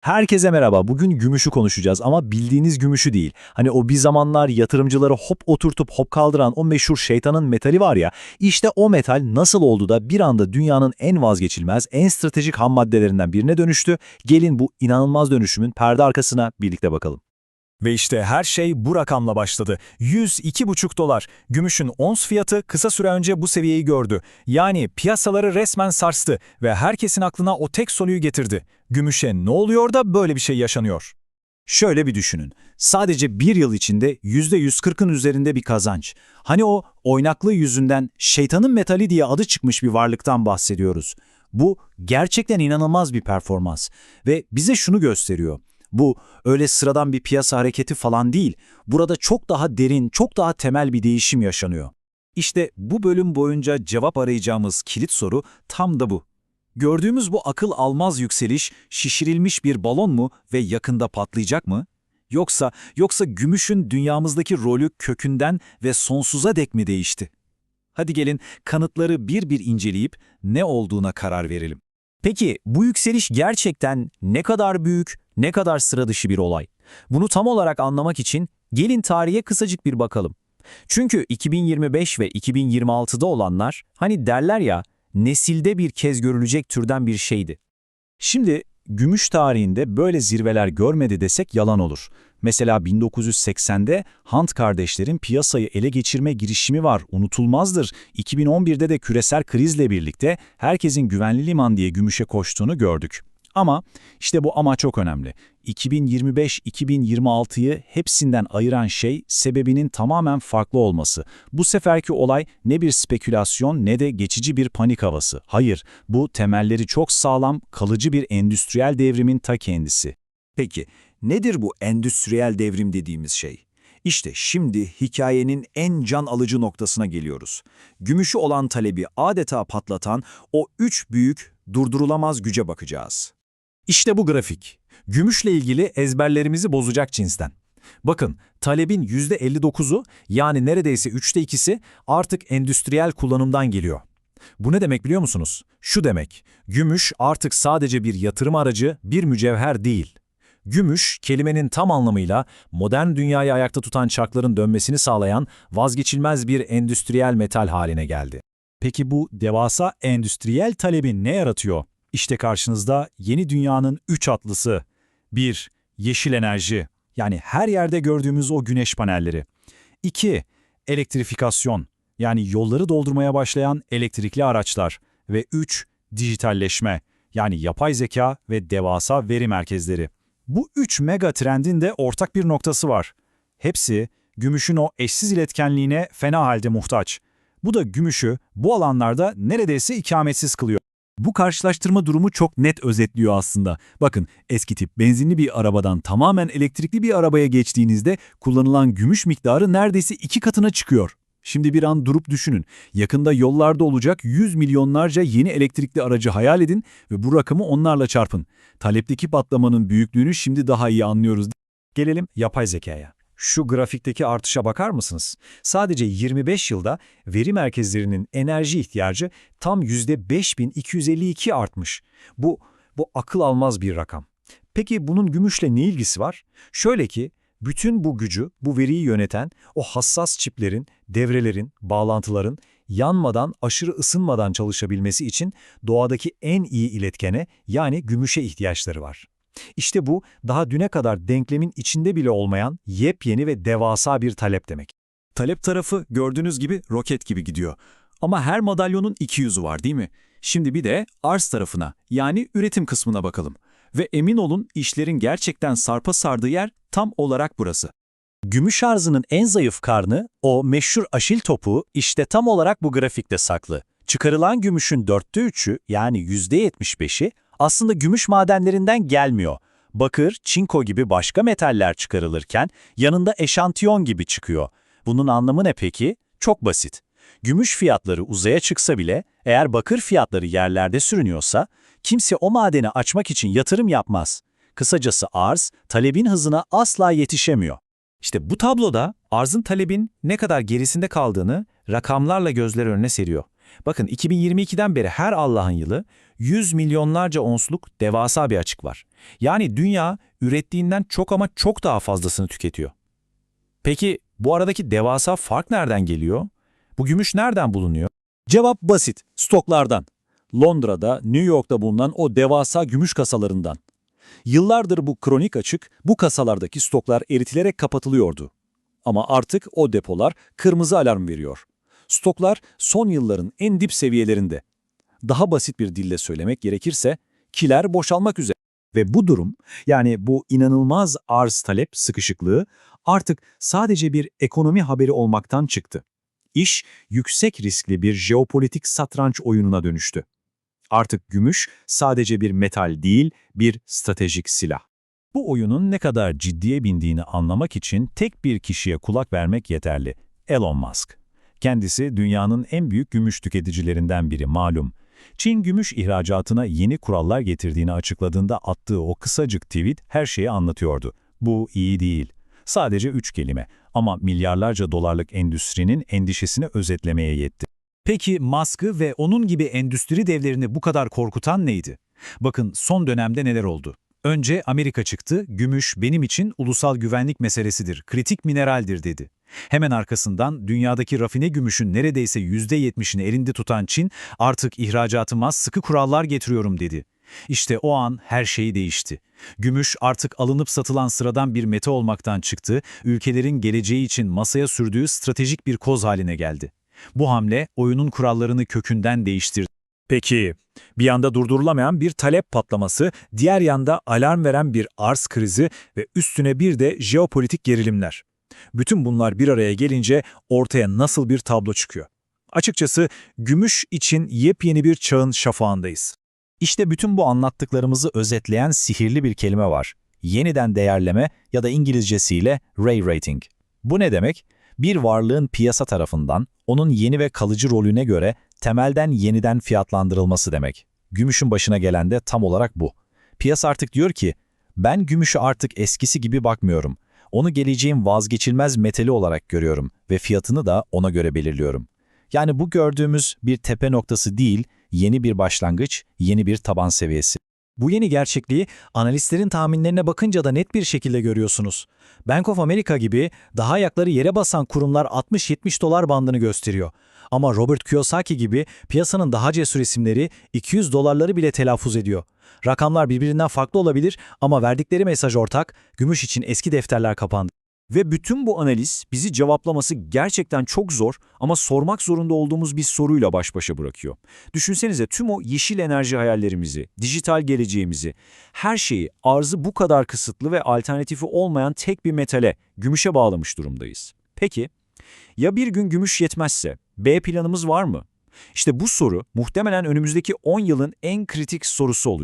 Herkese merhaba. Bugün gümüşü konuşacağız ama bildiğiniz gümüşü değil. Hani o bir zamanlar yatırımcıları hop oturtup hop kaldıran o meşhur şeytanın metali var ya, işte o metal nasıl oldu da bir anda dünyanın en vazgeçilmez, en stratejik ham maddelerinden birine dönüştü? Gelin bu inanılmaz dönüşümün perde arkasına birlikte bakalım. Ve işte her şey bu rakamla başladı. 102,5 dolar. Gümüşün ons fiyatı kısa süre önce bu seviyeyi gördü. Yani piyasaları resmen sarstı ve herkesin aklına o tek soruyu getirdi. Gümüşe ne oluyor da böyle bir şey yaşanıyor? Şöyle bir düşünün. Sadece bir yıl içinde %140'ın üzerinde bir kazanç. Hani o oynaklığı yüzünden şeytanın metali diye adı çıkmış bir varlıktan bahsediyoruz. Bu gerçekten inanılmaz bir performans ve bize şunu gösteriyor. Bu öyle sıradan bir piyasa hareketi falan değil. Burada çok daha derin, çok daha temel bir değişim yaşanıyor. İşte bu bölüm boyunca cevap arayacağımız kilit soru tam da bu. Gördüğümüz bu akıl almaz yükseliş şişirilmiş bir balon mu ve yakında patlayacak mı? Yoksa yoksa gümüşün dünyamızdaki rolü kökünden ve sonsuza dek mi değişti? Hadi gelin kanıtları bir bir inceleyip ne olduğuna karar verelim. Peki bu yükseliş gerçekten ne kadar büyük, ne kadar sıra dışı bir olay? Bunu tam olarak anlamak için gelin tarihe kısacık bir bakalım. Çünkü 2025 ve 2026'da olanlar hani derler ya nesilde bir kez görülecek türden bir şeydi. Şimdi gümüş tarihinde böyle zirveler görmedi desek yalan olur. Mesela 1980'de Hunt kardeşlerin piyasayı ele geçirme girişimi var, unutulmazdır. 2011'de de küresel krizle birlikte herkesin güvenli liman diye gümüşe koştuğunu gördük. Ama işte bu ama çok önemli. 2025-2026'yı hepsinden ayıran şey sebebinin tamamen farklı olması. Bu seferki olay ne bir spekülasyon ne de geçici bir panik havası. Hayır, bu temelleri çok sağlam, kalıcı bir endüstriyel devrimin ta kendisi. Peki, nedir bu endüstriyel devrim dediğimiz şey? İşte şimdi hikayenin en can alıcı noktasına geliyoruz. Gümüşü olan talebi adeta patlatan o üç büyük, durdurulamaz güce bakacağız. İşte bu grafik. Gümüşle ilgili ezberlerimizi bozacak cinsten. Bakın, talebin %59'u yani neredeyse üçte ikisi artık endüstriyel kullanımdan geliyor. Bu ne demek biliyor musunuz? Şu demek, gümüş artık sadece bir yatırım aracı, bir mücevher değil. Gümüş, kelimenin tam anlamıyla modern dünyayı ayakta tutan çarkların dönmesini sağlayan vazgeçilmez bir endüstriyel metal haline geldi. Peki bu devasa endüstriyel talebin ne yaratıyor? İşte karşınızda yeni dünyanın üç atlısı. 1. Yeşil enerji, yani her yerde gördüğümüz o güneş panelleri. 2. Elektrifikasyon, yani yolları doldurmaya başlayan elektrikli araçlar. Ve 3. Dijitalleşme, yani yapay zeka ve devasa veri merkezleri. Bu üç mega trendin de ortak bir noktası var. Hepsi gümüşün o eşsiz iletkenliğine fena halde muhtaç. Bu da gümüşü bu alanlarda neredeyse ikametsiz kılıyor. Bu karşılaştırma durumu çok net özetliyor aslında. Bakın eski tip benzinli bir arabadan tamamen elektrikli bir arabaya geçtiğinizde kullanılan gümüş miktarı neredeyse iki katına çıkıyor. Şimdi bir an durup düşünün. Yakında yollarda olacak 100 milyonlarca yeni elektrikli aracı hayal edin ve bu rakamı onlarla çarpın. Talepteki patlamanın büyüklüğünü şimdi daha iyi anlıyoruz. Gelelim yapay zekaya. Şu grafikteki artışa bakar mısınız? Sadece 25 yılda veri merkezlerinin enerji ihtiyacı tam %5252 artmış. Bu, bu akıl almaz bir rakam. Peki bunun gümüşle ne ilgisi var? Şöyle ki, bütün bu gücü, bu veriyi yöneten o hassas çiplerin, devrelerin, bağlantıların yanmadan, aşırı ısınmadan çalışabilmesi için doğadaki en iyi iletkene yani gümüşe ihtiyaçları var. İşte bu daha düne kadar denklemin içinde bile olmayan yepyeni ve devasa bir talep demek. Talep tarafı gördüğünüz gibi roket gibi gidiyor. Ama her madalyonun iki yüzü var değil mi? Şimdi bir de arz tarafına yani üretim kısmına bakalım. Ve emin olun işlerin gerçekten sarpa sardığı yer tam olarak burası. Gümüş arzının en zayıf karnı, o meşhur aşil topuğu işte tam olarak bu grafikte saklı. Çıkarılan gümüşün dörtte üçü yani yüzde yetmiş beşi aslında gümüş madenlerinden gelmiyor. Bakır, çinko gibi başka metaller çıkarılırken yanında eşantiyon gibi çıkıyor. Bunun anlamı ne peki? Çok basit. Gümüş fiyatları uzaya çıksa bile eğer bakır fiyatları yerlerde sürünüyorsa kimse o madeni açmak için yatırım yapmaz. Kısacası arz, talebin hızına asla yetişemiyor. İşte bu tabloda arzın talebin ne kadar gerisinde kaldığını rakamlarla gözler önüne seriyor. Bakın 2022'den beri her Allah'ın yılı 100 milyonlarca onsluk devasa bir açık var. Yani dünya ürettiğinden çok ama çok daha fazlasını tüketiyor. Peki bu aradaki devasa fark nereden geliyor? Bu gümüş nereden bulunuyor? Cevap basit, stoklardan. Londra'da, New York'ta bulunan o devasa gümüş kasalarından. Yıllardır bu kronik açık, bu kasalardaki stoklar eritilerek kapatılıyordu. Ama artık o depolar kırmızı alarm veriyor. Stoklar son yılların en dip seviyelerinde. Daha basit bir dille söylemek gerekirse, kiler boşalmak üzere. Ve bu durum, yani bu inanılmaz arz-talep sıkışıklığı artık sadece bir ekonomi haberi olmaktan çıktı. İş yüksek riskli bir jeopolitik satranç oyununa dönüştü. Artık gümüş sadece bir metal değil, bir stratejik silah. Bu oyunun ne kadar ciddiye bindiğini anlamak için tek bir kişiye kulak vermek yeterli. Elon Musk. Kendisi dünyanın en büyük gümüş tüketicilerinden biri malum. Çin gümüş ihracatına yeni kurallar getirdiğini açıkladığında attığı o kısacık tweet her şeyi anlatıyordu. Bu iyi değil. Sadece üç kelime ama milyarlarca dolarlık endüstrinin endişesini özetlemeye yetti. Peki Musk'ı ve onun gibi endüstri devlerini bu kadar korkutan neydi? Bakın son dönemde neler oldu. Önce Amerika çıktı, gümüş benim için ulusal güvenlik meselesidir, kritik mineraldir dedi. Hemen arkasından dünyadaki rafine gümüşün neredeyse %70'ini elinde tutan Çin artık ihracatıma sıkı kurallar getiriyorum dedi. İşte o an her şey değişti. Gümüş artık alınıp satılan sıradan bir meta olmaktan çıktı, ülkelerin geleceği için masaya sürdüğü stratejik bir koz haline geldi. Bu hamle oyunun kurallarını kökünden değiştirdi. Peki, bir yanda durdurulamayan bir talep patlaması, diğer yanda alarm veren bir arz krizi ve üstüne bir de jeopolitik gerilimler. Bütün bunlar bir araya gelince ortaya nasıl bir tablo çıkıyor? Açıkçası gümüş için yepyeni bir çağın şafağındayız. İşte bütün bu anlattıklarımızı özetleyen sihirli bir kelime var. Yeniden değerleme ya da İngilizcesiyle re-rating. Bu ne demek? Bir varlığın piyasa tarafından onun yeni ve kalıcı rolüne göre temelden yeniden fiyatlandırılması demek. Gümüşün başına gelen de tam olarak bu. Piyasa artık diyor ki, ben gümüşü artık eskisi gibi bakmıyorum. Onu geleceğin vazgeçilmez metali olarak görüyorum ve fiyatını da ona göre belirliyorum. Yani bu gördüğümüz bir tepe noktası değil, yeni bir başlangıç, yeni bir taban seviyesi. Bu yeni gerçekliği analistlerin tahminlerine bakınca da net bir şekilde görüyorsunuz. Bank of America gibi daha ayakları yere basan kurumlar 60-70 dolar bandını gösteriyor. Ama Robert Kiyosaki gibi piyasanın daha cesur isimleri 200 dolarları bile telaffuz ediyor. Rakamlar birbirinden farklı olabilir ama verdikleri mesaj ortak, gümüş için eski defterler kapandı. Ve bütün bu analiz bizi cevaplaması gerçekten çok zor ama sormak zorunda olduğumuz bir soruyla baş başa bırakıyor. Düşünsenize tüm o yeşil enerji hayallerimizi, dijital geleceğimizi, her şeyi arzı bu kadar kısıtlı ve alternatifi olmayan tek bir metale, gümüşe bağlamış durumdayız. Peki, ya bir gün gümüş yetmezse, B planımız var mı? İşte bu soru muhtemelen önümüzdeki 10 yılın en kritik sorusu olacak.